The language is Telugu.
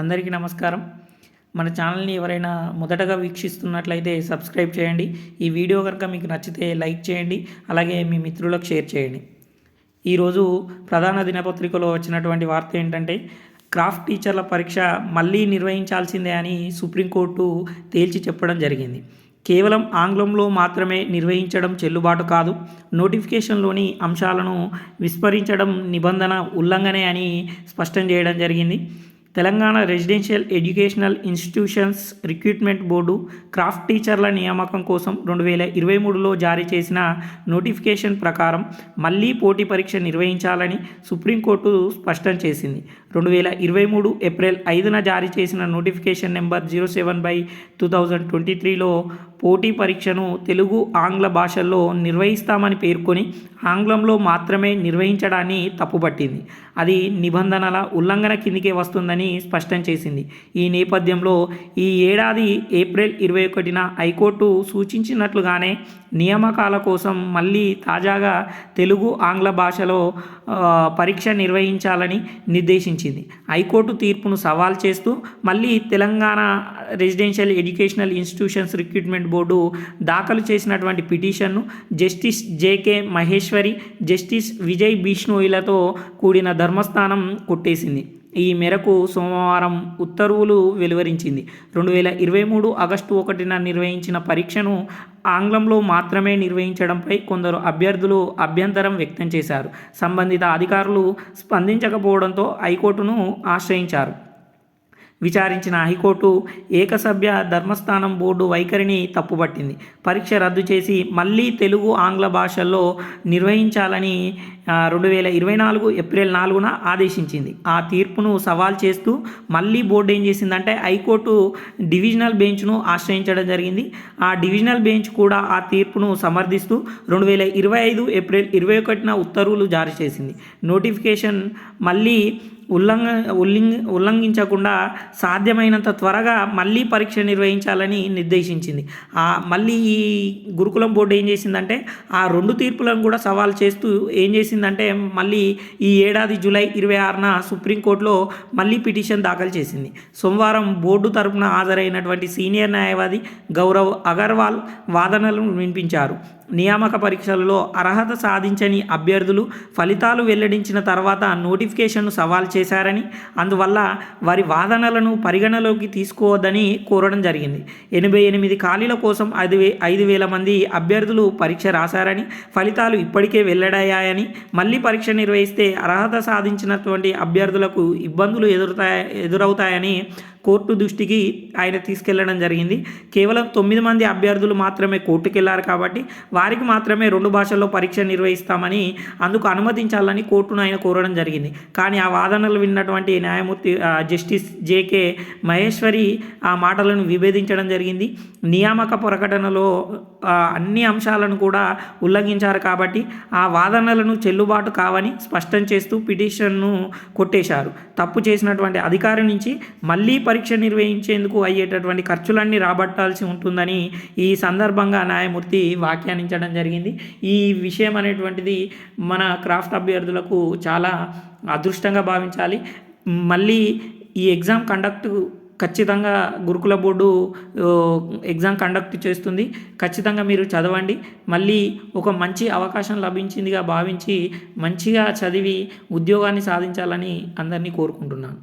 అందరికీ నమస్కారం. మన ఛానల్ని ఎవరైనా మొదటగా వీక్షిస్తున్నట్లయితే సబ్స్క్రైబ్ చేయండి. ఈ వీడియో కనుక మీకు నచ్చితే లైక్ చేయండి. అలాగే మీ మిత్రులకు షేర్ చేయండి. ఈరోజు ప్రధాన దినపత్రికలో వచ్చినటువంటి వార్త ఏంటంటే క్రాఫ్ట్ టీచర్ల పరీక్ష మళ్ళీ నిర్వహించాల్సిందే అని సుప్రీంకోర్టు తేల్చి చెప్పడం జరిగింది. కేవలం ఆంగ్లంలో మాత్రమే నిర్వహించడం చెల్లుబాటు కాదు నోటిఫికేషన్లోని అంశాలను విస్మరించడం నిబంధన ఉల్లంఘనే అని స్పష్టం చేయడం జరిగింది. Telangana residential educational institutions recruitment board craft టీచర్ల నియామకం కోసం రెండు వేల ఇరవై మూడులో జారీ చేసిన నోటిఫికేషన్ ప్రకారం మళ్ళీ పోటీ పరీక్ష నిర్వహించాలని సుప్రీంకోర్టు స్పష్టం చేసింది. రెండు వేల ఇరవై మూడు ఏప్రిల్ ఐదున జారీ చేసిన notification number zero seven by two thousand twenty త్రీలో పోటీ పరీక్షను తెలుగు ఆంగ్ల భాషల్లో నిర్వహిస్తామని పేర్కొని ఆంగ్లంలో మాత్రమే నిర్వహించడాన్ని తప్పుపట్టింది. అది నిబంధనల ఉల్లంఘన కిందికే వస్తుందని స్పష్టం చేసింది. ఈ నేపథ్యంలో ఈ ఏడాది ఏప్రిల్ ఇరవై ఒకటిన హైకోర్టు సూచించినట్లుగానే నియామకాల కోసం మళ్ళీ తాజాగా తెలుగు ఆంగ్ల భాషలో పరీక్ష నిర్వహించాలని నిర్దేశించింది. హైకోర్టు తీర్పును సవాల్ చేస్తూ మళ్ళీ Telangana residential educational institutions recruitment board దాఖలు చేసినటువంటి పిటిషన్ను justice J K Maheshwari justice Vijay బిష్ణోయిలతో కూడిన ధర్మస్థానం కొట్టేసింది. ఈ మేరకు సోమవారం ఉత్తర్వులు వెలువరించింది. రెండు వేల ఇరవై మూడు ఆగస్టు ఒకటిన నిర్వహించిన పరీక్షను ఆంగ్లంలో మాత్రమే నిర్వహించడంపై కొందరు అభ్యర్థులు అభ్యంతరం వ్యక్తం చేశారు. సంబంధిత అధికారులు స్పందించకపోవడంతో హైకోర్టును ఆశ్రయించారు. విచారించిన హైకోర్టు ఏకసభ్య ధర్మస్థానం బోర్డు వైఖరిని తప్పుపట్టింది. పరీక్ష రద్దు చేసి మళ్ళీ తెలుగు ఆంగ్ల భాషల్లో నిర్వహించాలని రెండు వేల ఇరవై నాలుగు ఏప్రిల్ నాలుగున ఆదేశించింది. ఆ తీర్పును సవాల్ చేస్తూ మళ్ళీ బోర్డు ఏం చేసిందంటే హైకోర్టు డివిజనల్ బెంచ్ను ఆశ్రయించడం జరిగింది. ఆ డివిజనల్ బెంచ్ కూడా ఆ తీర్పును సమర్థిస్తూ రెండు వేల ఇరవై ఐదు ఏప్రిల్ ఇరవై ఒకటిన ఉత్తర్వులు జారీ చేసింది. నోటిఫికేషన్ మళ్ళీ ఉల్లంఘ ఉల్లింఘ ఉల్లంఘించకుండా సాధ్యమైనంత త్వరగా మళ్ళీ పరీక్ష నిర్వహించాలని నిర్దేశించింది. ఆ మళ్ళీ ఈ గురుకులం బోర్డు ఏం చేసిందంటే ఆ రెండు తీర్పులను కూడా సవాల్ చేస్తూ ఏం చేసిందంటే మళ్ళీ ఈ ఏడాది జూలై ఇరవై ఆరున సుప్రీంకోర్టులో మళ్ళీ పిటిషన్ దాఖలు చేసింది. సోమవారం బోర్డు తరపున హాజరైనటువంటి సీనియర్ న్యాయవాది గౌరవ్ అగర్వాల్ వాదనలను వినిపించారు. నియామక పరీక్షలలో అర్హత సాధించని అభ్యర్థులు ఫలితాలు వెల్లడించిన తర్వాత నోటిఫికేషన్ను సవాల్ చేశారని అందువల్ల వారి వాదనలను పరిగణలోకి తీసుకోవద్దని కోరడం జరిగింది. ఎనభై ఎనిమిది ఖాళీల కోసం ఐదు వే ఐదు వేల మంది అభ్యర్థులు పరీక్ష రాశారని ఫలితాలు ఇప్పటికే వెల్లడయ్యాయని మళ్ళీ పరీక్ష నిర్వహిస్తే అర్హత సాధించినటువంటి అభ్యర్థులకు ఇబ్బందులు ఎదురుతాయి ఎదురవుతాయని కోర్టు దృష్టికి ఆయన తీసుకెళ్ళడం జరిగింది. కేవలం తొమ్మిది మంది అభ్యర్థులు మాత్రమే కోర్టుకెళ్ళారు కాబట్టి వారికి మాత్రమే రెండు భాషల్లో పరీక్ష నిర్వహిస్తామని అందుకు అనుమతించాలని కోర్టును ఆయన కోరడం జరిగింది. కానీ ఆ వాదనలు విన్నటువంటి న్యాయమూర్తి జస్టిస్ జేకే మహేశ్వరి ఆ మాటలను విభేదించడం జరిగింది. నియామక ప్రకటనలో అన్ని అంశాలను కూడా ఉల్లంఘించారు కాబట్టి ఆ వాదనలను చెల్లుబాటు కావని స్పష్టం చేస్తూ పిటిషన్ను కొట్టేశారు. తప్పు చేసినటువంటి అధికారి నుంచి మళ్ళీ పరీక్ష నిర్వహించేందుకు అయ్యేటటువంటి ఖర్చులన్నీ రాబట్టాల్సి ఉంటుందని ఈ సందర్భంగా న్యాయమూర్తి వ్యాఖ్యానించడం జరిగింది. ఈ విషయం అనేటువంటిది మన క్రాఫ్ట్ అభ్యర్థులకు చాలా అదృష్టంగా భావించాలి. మళ్ళీ ఈ ఎగ్జామ్ కండక్ట్ ఖచ్చితంగా గురుకుల బోర్డు ఎగ్జామ్ కండక్ట్ చేస్తుంది. ఖచ్చితంగా మీరు చదవండి. మళ్ళీ ఒక మంచి అవకాశం లభించిందిగా భావించి మంచిగా చదివి ఉద్యోగాన్ని సాధించాలని అందరినీ కోరుకుంటున్నాను.